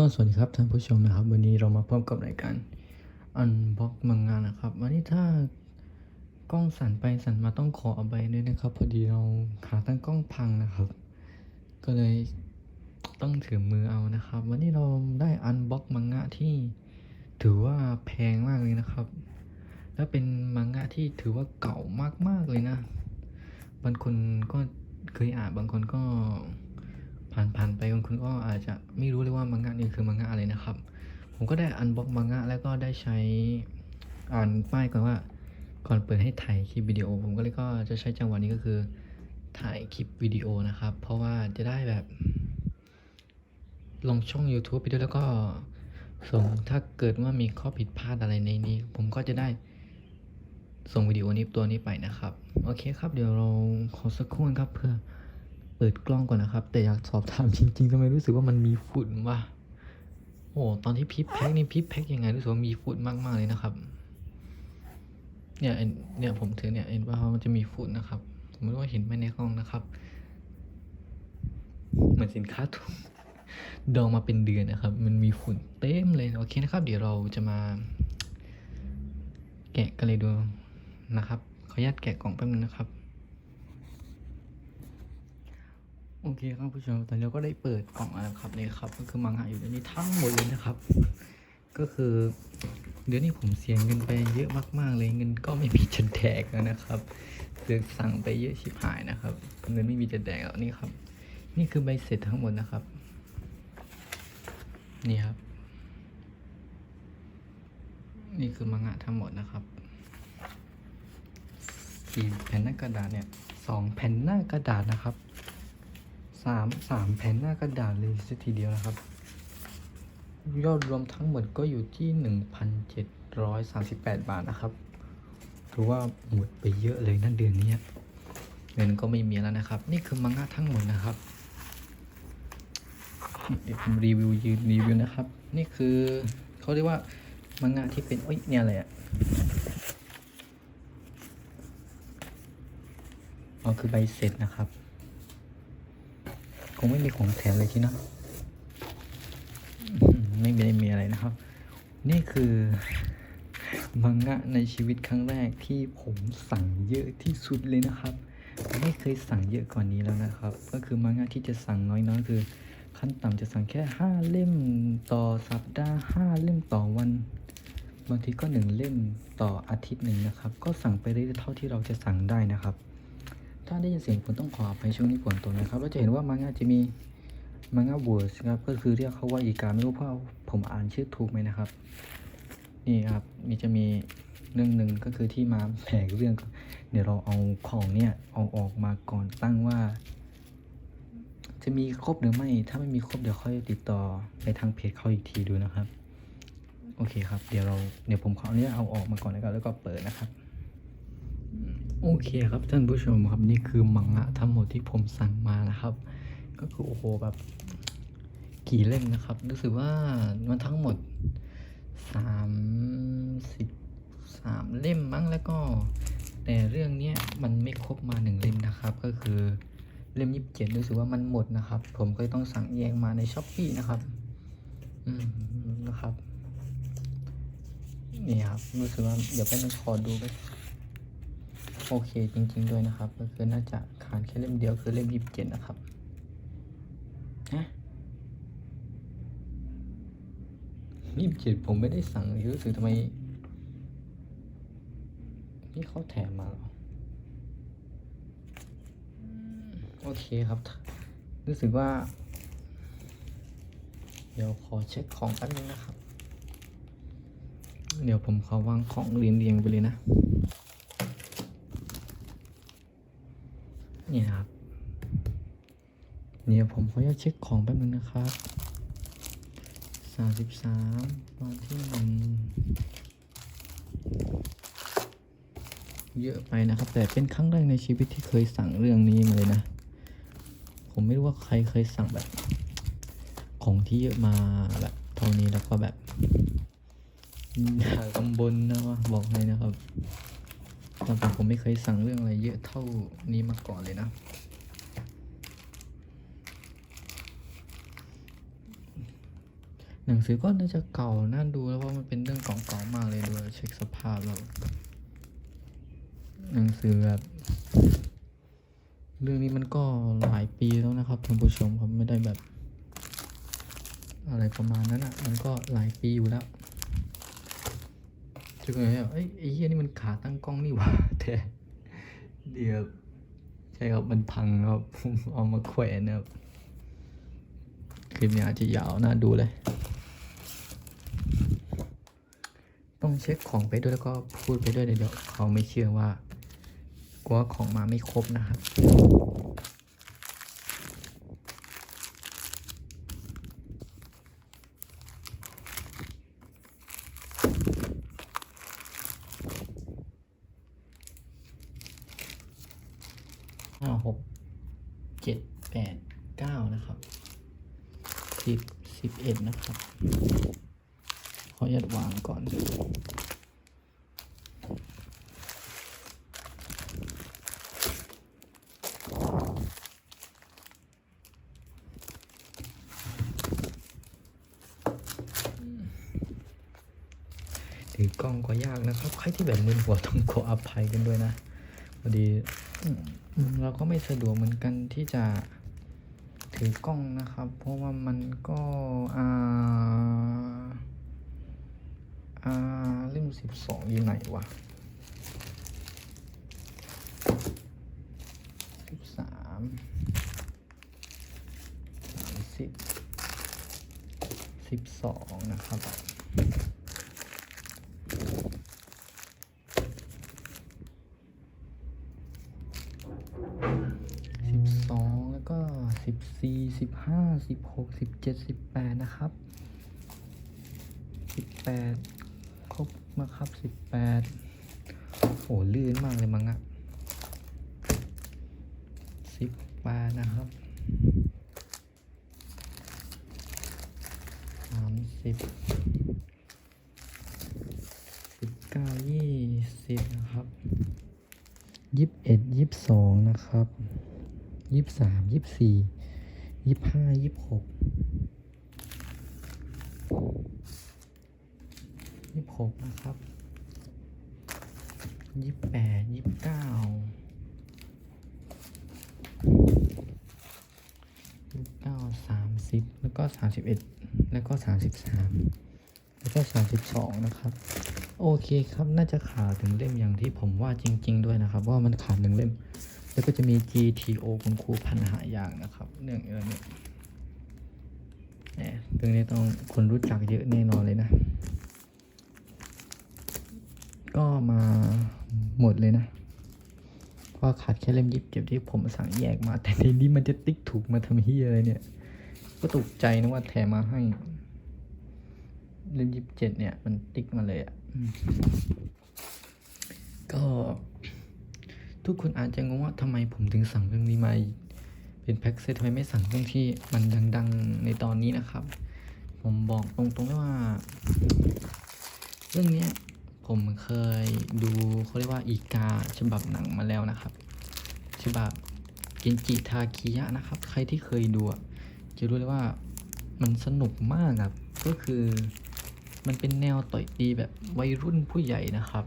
ก็สวัสดีครับท่านผู้ชมนะครับ วันนี้เรามาพบกับรายการอันบ็อกมังงะนะครับ วันนี้ถ้ากล้องสั่นไปสั่นมาต้องขออภัยด้วยนะครับ พอดีเราขาตั้งกล้องพังนะครับ ก็เลยต้องถือมือเอานะครับ วันนี้เราได้อันบ็อกมังงะที่ถือว่าแพงมากเลยนะครับ และเป็นมังงะที่ถือว่าเก่ามากๆเลยนะ บางคนก็เคยอ่านบางคนก็ ผ่านไปบางคนก็อาจจะไม่รู้เลยว่ามังงะนี่คือมังงะอะไรนะครับ ผมก็ได้อันบล็อกมังงะแล้วก็ได้ใช้อ่านป้ายก่อนว่าก่อนเปิดให้ถ่ายคลิปวิดีโอ ผมก็เลยก็จะใช้จังหวะนี้ก็คือถ่ายคลิปวิดีโอนะครับ เพราะว่าจะได้แบบ ลงช่อง YouTube ไปด้วยแล้วก็ส่งถ้าเกิดว่ามีข้อผิดพลาดอะไรในนี้ ผมก็จะได้ส่งวิดีโอนี้ตัวนี้ไปนะครับ โอเคครับเดี๋ยวเราขอสักครู่ครับเพื่อ เปิดกล้องก่อนนะครับ แต่อยากสอบถามจริงๆทำไมรู้สึกว่ามันมีฝุ่นวะโอ้ตอนที่พิพแพ็กนี่พิพแพ็กยังไงรู้สึกว่ามีฝุ่นมากๆเลยนะครับ เนี่ยเนี่ยผมถือเนี่ยเห็นว่ามันจะมีฝุ่นนะครับผมไม่รู้ว่าเห็นไหมในกล้องนะครับ เหมือนสินค้าถูกดองมาเป็นเดือนนะครับ มันมีฝุ่นเต็มเลยโอเคนะครับ เดี๋ยวเราจะมา แกะกันเลยดูนะครับขออนุญาตแกะกล่องแป๊บนึงนะครับ โอเคครับผู้ชมตอนนี้เราก็ได้เปิดกล่องแล้วครับนี่ครับ ก็คือมังงะอยู่ในนี้ทั้งหมดเลยนะครับ ก็คือ เดี๋ยวนี้ผมเสียเงินไปเยอะมากๆเลยเงินก็ไม่มีจะแดกแล้วนะครับเสือสั่งไปเยอะชิบหายนะครับ เงินไม่มีจะแดกแล้วนี่ครับ นี่คือใบเสร็จทั้งหมดนะครับ นี่ครับ นี่คือมังงะทั้งหมดนะครับสี่แผ่นหน้ากระดาษเนี่ยสองแผ่นหน้ากระดาษนะครับามสามแผ่นหน้ากระดาษเลยสักทีเดียวนะครับ ยอดรวมทั้งหมดก็อยู่ที่หนึ่งพันเจ็ดร้อยสามสิบแปดบาทนะครับถือว่าหมดไปเยอะเลยนั่นเดือนนี้เงินก็ไม่มีแล้วนะครับ นี่คือมังงะทั้งหมดนะครับเดี๋ยวผมรีวิวยืนรีวิวนะครับ นี่คือเขาเรียกว่ามังงะที่เป็นเอ้ยเนี่ยอะไรอะอ๋อคือใบเสร็จนะครับ คงไม่มีของแถมเลยที่เนาะไม่มีได้มีอะไรนะครับ นี่คือมังงะในชีวิตครั้งแรกที่ผมสั่งเยอะที่สุดเลยนะครับ ไม่เคยสั่งเยอะกว่านนี้แล้วนะครับ ก็คือมังงะที่จะสั่งน้อยๆคือ ขั้นต่ำจะสั่งแค่ห้าเล่มต่อสัปดาห์ห้าเล่มต่อวันบางทีก็หนึ่งเล่มต่ออาทิตย์หนึ่งนะครับ ก็สั่งไปเรื่อยๆเท่าที่เราจะสั่งได้นะครับ ถ้าได้ยินเสียงฝนต้องขออภัยช่วงนี้ฝนตกนะครับเราจะเห็นว่ามังงะจะมีมังงะเวิร์สครับก็คือเรียกเขาว่าอีกาไม่รู้เพราะผมอ่านชื่อถูกไหมนะครับ นี่ครับมีจะมีเรื่องหนึ่งก็คือที่มาแผกเรื่อง เดี๋ยวเราเอาของเนี่ยเอาออกมาก่อนตั้งว่า จะมีครบหรือไม่ ถ้าไม่มีครบเดี๋ยวค่อยติดต่อไปทางเพจเขาอีกทีดูนะครับ โอเคครับ เดี๋ยวเราเดี๋ยวผมขออนุญาตเอาออกมาก่อนแล้วกันแล้วก็เปิดนะครับ โอเคครับท่านผู้ชมครับนี่คือมังงะทั้งหมดที่ผมสั่งมานะครับ ก็คือโอ้โหแบบกี่เล่มนะครับ รู้สึกว่ามันทั้งหมดสามสิบสามเล่มมั้งแล้วก็ แต่เรื่องเนี้ยมันไม่ครบมาหนึ่งเล่มนะครับ ก็คือเล่มยี่สิบเจ็ดรู้สึกว่ามันหมดนะครับ ผมก็เลยต้องสั่งแยกมาในช้อปปี้นะครับอืมนะครับนี่ครับรู้สึกว่าเดี๋ยวไปนึงขอดูไป โอเคจริง ๆ ด้วยนะครับก็คือน่าจะขาดแค่เล่มเดียวคือเล่มยี่สิบเจ็ดนะครับฮะยี่สิบเจ็ดผมไม่ได้สั่งรู้สึกทำไม นี่เขาแถมมาหรอโอเคครับ รู้สึกว่า เดี๋ยวขอเช็คของแป๊บนึงนะครับ เดี๋ยวผมขอวางของเรียงๆไปเลยนะ นี่นะครับเดี๋ยวผมขออนุญาตเช็คของแป๊บนึงนะครับสามสิบสามวันที่หนึ่งเยอะไปนะครับ แต่เป็นครั้งแรกในชีวิตที่เคยสั่งเรื่องนี้มาเลยนะ ผมไม่รู้ว่าใครเคยสั่งแบบ ของที่เยอะมาแบบเท่านี้แล้วก็แบบอย่าตำบลนะว่าบอกเลยนะครับ ตอนผมผมไม่เคยสั่งเรื่องอะไรเยอะเท่านี้มาก่อนเลยนะ หนังสือก็น่าจะเก่าน่าดูแล้วเพราะมันเป็นเรื่องเก่าๆมากเลยดูเช็คสภาพแล้ว หนังสือแบบเรื่องนี้มันก็หลายปีแล้วนะครับท่านผู้ชมครับไม่ได้แบบ อะไรประมาณนั้นอะ มันก็หลายปีอยู่แล้ว จึงเลยแบบเอ้ยไอ้เหี้ยนี่มันขาตั้งกล้องนี่หว่าแต่เดี๋ยวใช่ครับมันพังครับผมเอามาแขวนนะครับคลิปนี้อาจจะยาวน่าดูเลย ต้องเช็คของไปด้วยแล้วก็พูดไปด้วยเดี๋ยวเขาไม่เชื่อว่ากลัวของมาไม่ครบนะครับ ห้าหกเจ็ดแปดเก้านะครับสิบสิบเอ็ดนะครับ ขออนุญาตวางก่อน ถือกล้องก็ยากนะครับ ใครที่แบบมึนหัวต้องขออภัยกันด้วยนะพอดีเราก็ไม่สะดวกเหมือนกันที่จะ ถือกล้องนะครับ เพราะว่ามันก็อ่าอ่าเล่มสิบสองอยู่ไหนวะสิบสามสามสิบสิบสองนะครับ สิบสองแล้วก็สิบสี่สิบห้า สิบหกสิบเจ็ดสิบแปดนะครับสิบแปดครบนะครับสิบแปดโอ้ลื่นมากเลยมั้งอะสิบแปดนะครับสามสิบสิบเก้ายี่สิบนะครับยี่สิบเอ็ดยี่สิบสองนะครับยี่สิบสามยี่สิบสี่ ยี่สิบห้ายี่สิบหกยี่สิบหกนะครับยี่สิบแปดยี่สิบเก้ายี่สิบเก้าสามสิบแล้วก็สามสิบเอ็ดแล้วก็สามสิบสามแล้วก็สามสิบสองนะครับ โอเคครับน่าจะขาดถึงเล่มอย่างที่ผมว่าจริง ๆ ด้วยนะครับ ว่ามันขาดหนึ่งเล่ม แล้วก็จะมี GTO คุณครูพันหายางนะครับ เรื่องเออเนี่ยแหมเรื่องนี้ต้องคนรู้จักเยอะแน่นอนเลยนะ ก็มาหมดเลยนะเพราะว่าขาดแค่เล่มยิบเจ็บที่ผมสั่งแยกมา แต่ทีนี้มันจะติ๊กถูกมาทำเฮียอะไรเนี่ย ก็ตกใจนะว่าแถมมาให้ เล่มยิบเจ็ดเนี่ย มันติ๊กมาเลยอะ่ะอืมก็ ทุกคนอาจจะงงว่าทำไมผมถึงสั่งเรื่องนี้มาเป็นแพ็กเซตทำไมไม่สั่งเรื่องที่มันดัง ๆในตอนนี้นะครับ ผมบอกตรงๆเลยว่า เรื่องเนี้ยผมเคยดูเขาเรียกว่าอีกาฉบับหนังมาแล้วนะครับ ฉบับเกนจิทาคิยะนะครับ ใครที่เคยดูจะรู้เลยว่ามันสนุกมากครับ ก็คือมันเป็นแนวต่อยตีแบบวัยรุ่นผู้ใหญ่นะครับ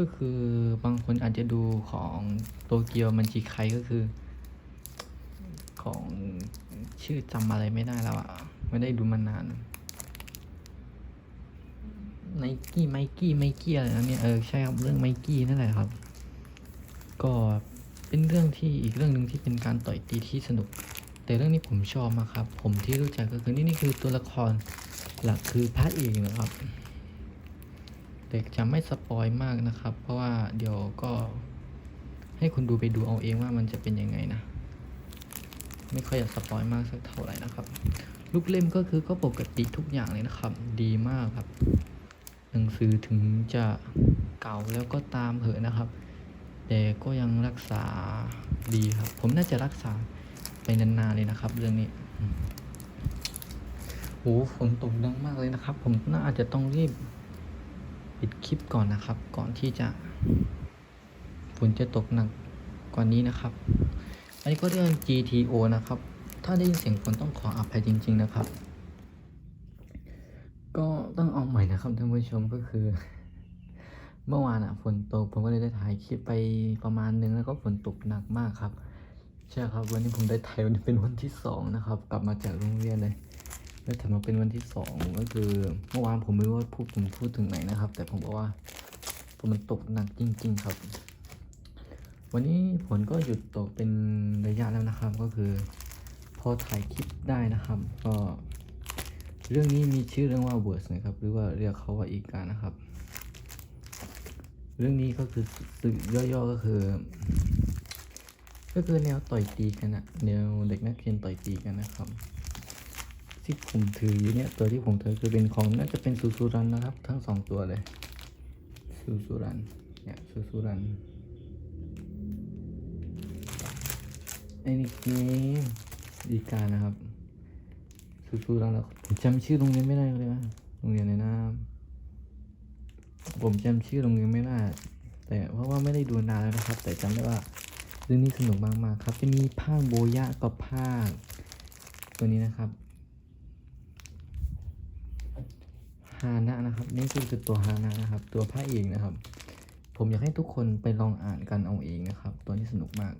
ก็คือบางคนอาจจะดูของโตเกียวมันจิไคก็คือ ของชื่อจำอะไรไม่ได้แล้วอะไม่ได้ดูมานานไนกี้ไมกี้ไมกี้อะไรนะเนี่ยเออใช่ครับเรื่องไมกี้นั่นแหละครับ ก็เป็นเรื่องที่อีกเรื่องหนึ่งที่เป็นการต่อยตีที่สนุก แต่เรื่องนี้ผมชอบมากครับ ผมที่รู้จักก็คือนี่นี่คือตัวละครหลักคือพระเอกนะครับ แต่จะไม่สปอยมากนะครับ เพราะว่าเดี๋ยวก็ให้คุณดูไปดูเอาเองว่ามันจะเป็นยังไงนะ ไม่ค่อยอยากสปอยมากสักเท่าไหร่นะครับ ลูกเล่มก็คือก็ปกติทุกอย่างเลยนะครับ ดีมากครับ หนังสือถึงจะเก่าแล้วก็ตามเหอะนะครับ แต่ก็ยังรักษาดีครับ ผมน่าจะรักษาไปนานๆเลยนะครับ เรื่องนี้โอ้ฝนตกดังมากเลยนะครับ ผมน่าอาจจะต้องรีบ ปิดคลิปก่อนนะครับ ก่อนที่จะฝนจะตกหนักกว่านี้นะครับ อันนี้ก็เรื่อง GTO นะครับ ถ้าได้ยินเสียงฝนต้องขออภัยจริง ๆนะครับ ก็ต้องเอาใหม่นะครับท่านผู้ชมก็คือ เมื่อวานอะฝนตกผมก็เลยได้ถ่ายคลิปไปประมาณนึงแล้วก็ฝนตกหนักมากครับใช่ครับวันนี้ผมได้ถ่ายวันนี้เป็นวันที่สองนะครับ กลับมาจากโรงเรียนเลย แล้วถ่ามาเป็นวันที่สองก็คือเมื่อวานผมไม่รู้ว่าพูดผมพูดถึงไหนนะครับ แต่ผมบอกว่าฝนมันตกหนักจริง ๆ ครับ วันนี้ฝนก็หยุดตกเป็นระยะแล้วนะครับ ก็คือ พอถ่ายคลิปได้นะครับ ก็ เรื่องนี้มีชื่อเรื่องว่า Words นะครับ หรือว่าเรียกเขาว่าอีกานะครับ เรื่องนี้ก็คือย่อๆก็คือ ก็คือแนวต่อยตีกันอะแนวเด็กนักเรียนต่อยตีกันนะครับ ที่ผมถืออยู่เนี่ยตัวที่ผมถือคือเป็นของน่าจะเป็นซูซูรันนะครับ ทั้งสองตัวเลยซูซูรันเนี่ยซูซูรันไอ้นี่คืออีกานะครับสู้ๆแล้วนะผมจำชื่อโรงเรียนไม่ได้เลยนะโรงเรียนไหนนะผมจำชื่อโรงเรียนไม่ได้แต่เพราะว่าไม่ได้ดูนานแล้วนะครับ แต่จำได้ว่าเรื่องนี้สนุกมากๆครับ จะมีภาคโบยะกับภาคตัวนี้นะครับ ฮานะนะครับ นี่คือตัวฮานะนะครับ ตัวพระเอกนะครับ ผมอยากให้ทุกคนไปลองอ่านกันเอาเองนะครับ ตัวนี้สนุกมาก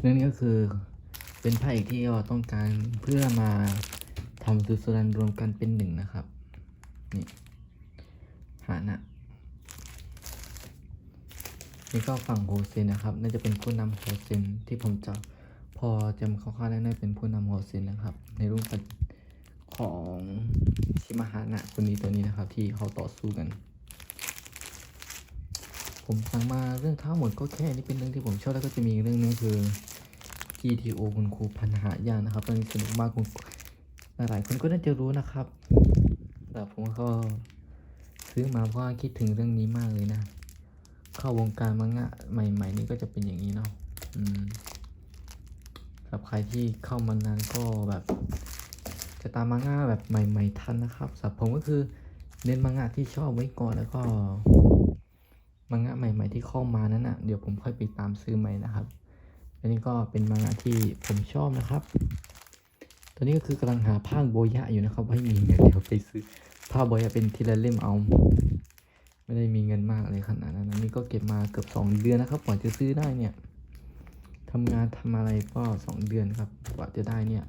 เรื่องนี้ก็คือเป็นพระเอกที่เราต้องการเพื่อมาทำสุสรันรวมกันเป็นหนึ่งนะครับ นี่หานะนี่ก็ฝั่งโฮเซนนะครับ น่าจะเป็นผู้นำโฮเซนที่ผมจะพอจำคร่าวๆได้น่าเป็นผู้นำโฮเซนนะครับ ในรูปแบบ ของชิมาฮานะคนนี้ตัวนี้นะครับ ที่เขาต่อสู้กัน ผมสั่งมาเรื่องทั้งหมดก็แค่นี้เป็นเรื่องที่ผมชอบแล้วก็จะมีอีกเรื่องหนึงคือ GTO คุณครูพันหายากนะครับตอนนี้สนุกมากคุณหลายๆคนก็น่าจะรู้นะครับ แต่ผมก็ซื้อมาเพราะคิดถึงเรื่องนี้มากเลยนะ เข้าวงการมังงะใหม่ ๆ นี่ก็จะเป็นอย่างนี้เนาะอืมสำหรับใครที่เข้ามานานก็แบบ จะตามมังงะแบบใหม่ ๆ ทันนะครับสำหรับผมก็คือเน้นมังงะที่ชอบไว้ก่อนแล้วก็มังงะใหม่ ๆ ที่เข้ามานั้นอะเดี๋ยวผมค่อยไปตามซื้อใหม่นะครับอันนี้ก็เป็นมังงะที่ผมชอบนะครับ ตอนนี้ก็คือกำลังหาภาโบยะอยู่นะครับให้มีเงินเดี๋ยวไปซื้อภาโบยะเป็นทีละเล่มเอา ไม่ได้มีเงินมากเลยขนาดนั้นนะนี่ก็เก็บมาเกือบสองเดือนนะครับกว่าจะซื้อได้เนี่ยทำงานทำอะไรก็สองเดือนครับกว่าจะได้เนี่ย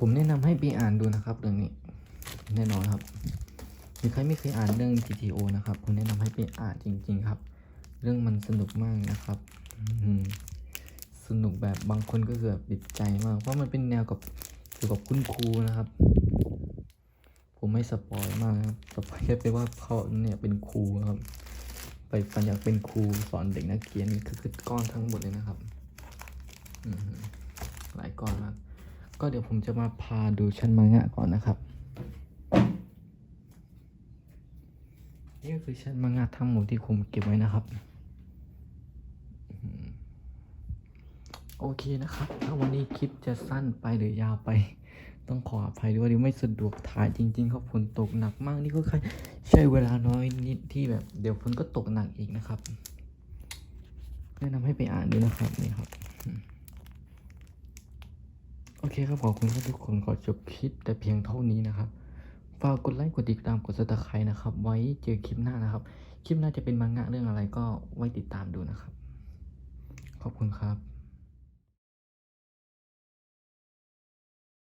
ผมแนะนำให้ไปอ่านดูนะครับเรื่องนี้แน่นอนครับมีใครไม่เคยอ่านเรื่อง GTO นะครับ ผมแนะนำให้ไปอ่านจริง ๆ ครับ เรื่องมันสนุกมากนะครับสนุกแบบบางคนก็คือแบบติดใจมากเพราะมันเป็นแนวกับเกี่ยวกับคุณครูนะครับ ผมไม่สปอยมากครับสปอยแค่ไปว่าเขาเนี่ยเป็นครูครับ ไปปัญญากเป็นครูสอนเด็กนักเรียนนี่คือคือก้อนทั้งหมดเลยนะครับหลายก้อนมาก ก็เดี๋ยวผมจะมาพาดูชั้นมังงะก่อนนะครับ นี่ก็คือชั้นมังงะทั้งหมดที่ผมเก็บไว้นะครับ โอเคนะครับ ถ้าวันนี้คลิปจะสั้นไปหรือยาวไป ต้องขออภัยด้วยที่ไม่สะดวกถ่ายจริงๆครับฝนตกหนักมากนี่ก็แค่ใช้เวลาน้อยนิดที่แบบเดี๋ยวฝนก็ตกหนักอีกนะครับแนะนำให้ไปอ่านด้วยนะครับนี่ครับ อเคครับขอบคุณครับทุกคนขอจบคลิปแต่เพียงเท่านี้นะครับฝากกดไลค์กดติดตามกดซับสไครต์นะครับ ไว้เจอคลิปหน้านะครับ คลิปหน้าจะเป็นมังงะเรื่องอะไรก็ไว้ติดตามดูนะครับ ขอบคุณครับ